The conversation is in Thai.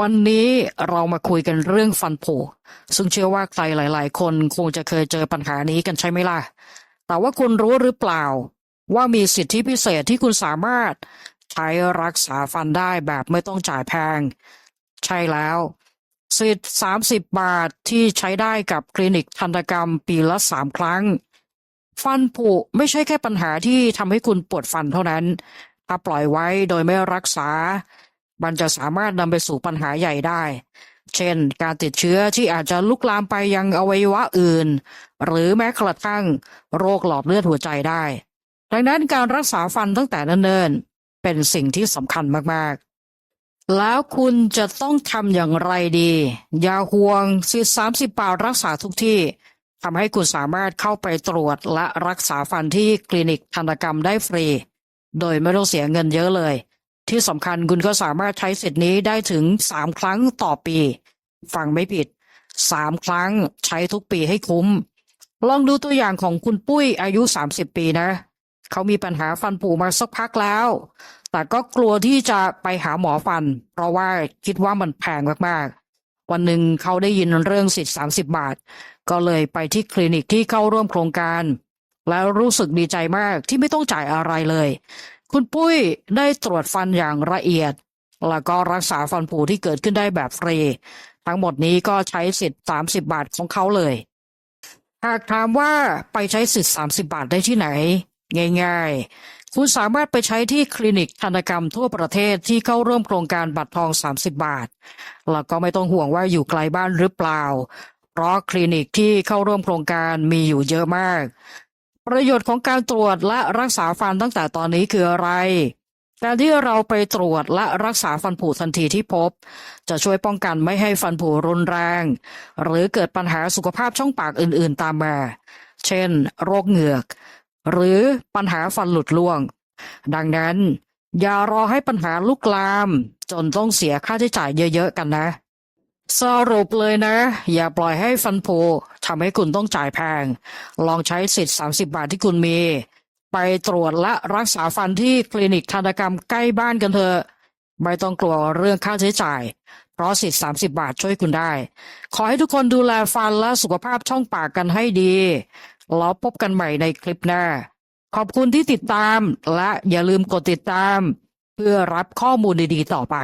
วันนี้เรามาคุยกันเรื่องฟันผุซึ่งเชื่อว่าใครหลาย ๆ คนคงจะเคยเจอปัญหานี้กันใช่ไหมล่ะ แต่ว่าคุณรู้หรือเปล่า ว่ามีสิทธิพิเศษที่คุณสามารถใช้รักษาฟันได้แบบไม่ต้องจ่ายแพง ใช่แล้ว สิทธิ์ 30 บาทที่ใช้ได้กับคลินิกทันตกรรมปีละสามครั้ง ฟันผุไม่ใช่แค่ปัญหาที่ทำให้คุณปวดฟันเท่านั้น ถ้าปล่อยไว้โดยไม่รักษา มันจะสามารถนำไปสู่ปัญหาใหญ่ได้ เช่น การติดเชื้อที่อาจจะลุกลามไปยังอวัยวะอื่น หรือแม้กระทั่งโรคหลอดเลือดหัวใจได้ ดังนั้นการรักษาฟันตั้งแต่เนิ่นๆเป็นสิ่งที่สำคัญมากๆแล้วคุณจะต้องทำอย่างไรดี อย่าห่วงสิทธิ์30บาทรักษาทุกที่ทำให้คุณสามารถเข้าไปตรวจและรักษาฟันที่คลินิกทันตกรรมได้ฟรี โดยไม่ต้องเสียเงินเยอะเลย ที่สำคัญคุณก็สามารถใช้สิทธิ์นี้ได้ถึง 3 ครั้งต่อปี ฟังไม่ผิด 3 ครั้งใช้ทุกปีให้คุ้ม ลองดูตัวอย่างของคุณปุ้ยอายุ 30 ปีนะ เขามีปัญหาฟันผุมาสักพักแล้ว แต่ก็กลัวที่จะไปหาหมอฟัน เพราะว่าคิดว่ามันแพงมากๆ วันหนึ่งเขาได้ยินเรื่องสิทธิ์30 บาท ก็เลยไปที่คลินิกที่เข้าร่วมโครงการ แล้วรู้สึกดีใจมากที่ไม่ต้องจ่ายอะไรเลย คุณปุ้ยได้ตรวจฟันอย่างละเอียด แล้วก็รักษาฟันผุที่เกิดขึ้นได้แบบฟรี ทั้งหมดนี้ก็ใช้สิทธิ์ 30 บาทของเขาเลย หากถามว่าไปใช้สิทธิ์ 30 บาทได้ที่ไหน ง่ายๆ คุณสามารถไปใช้ที่คลินิกทันกรรมทั่วประเทศที่เข้าร่วมโครงการบัตรทอง 30 บาท แล้วก็ไม่ต้องห่วงว่าอยู่ไกลบ้านหรือเปล่า เพราะคลินิกที่เข้าร่วมโครงการมีอยู่เยอะมาก ประโยชน์ของการตรวจและรักษาฟันตั้งแต่ตอนนี้คืออะไร การที่เราไปตรวจและรักษาฟันผุทันทีที่พบ จะช่วยป้องกันไม่ให้ฟันผุรุนแรง หรือเกิดปัญหาสุขภาพช่องปากอื่น ๆ ตามมา เช่น โรคเหงือก หรือปัญหาฟันหลุดร่วง ดังนั้น อย่ารอให้ปัญหาลุกลาม จนต้องเสียค่าใช้จ่ายเยอะ ๆ กันนะ สรุปเลยนะ อย่าปล่อยให้ฟันผุทำให้คุณต้องจ่ายแพง ลองใช้สิทธิ์ 30 บาทที่คุณมี ไปตรวจและรักษาฟันที่คลินิกทันตกรรมใกล้บ้านกันเถอะไม่ต้องกลัวเรื่องค่าใช้จ่าย เพราะสิทธิ์ 30 บาทช่วยคุณได้ ขอให้ทุกคนดูแลฟันและสุขภาพช่องปากกันให้ดีแล้วพบกันใหม่ในคลิปหน้า ขอบคุณที่ติดตามและอย่าลืมกดติดตาม เพื่อรับข้อมูลดีๆต่อไป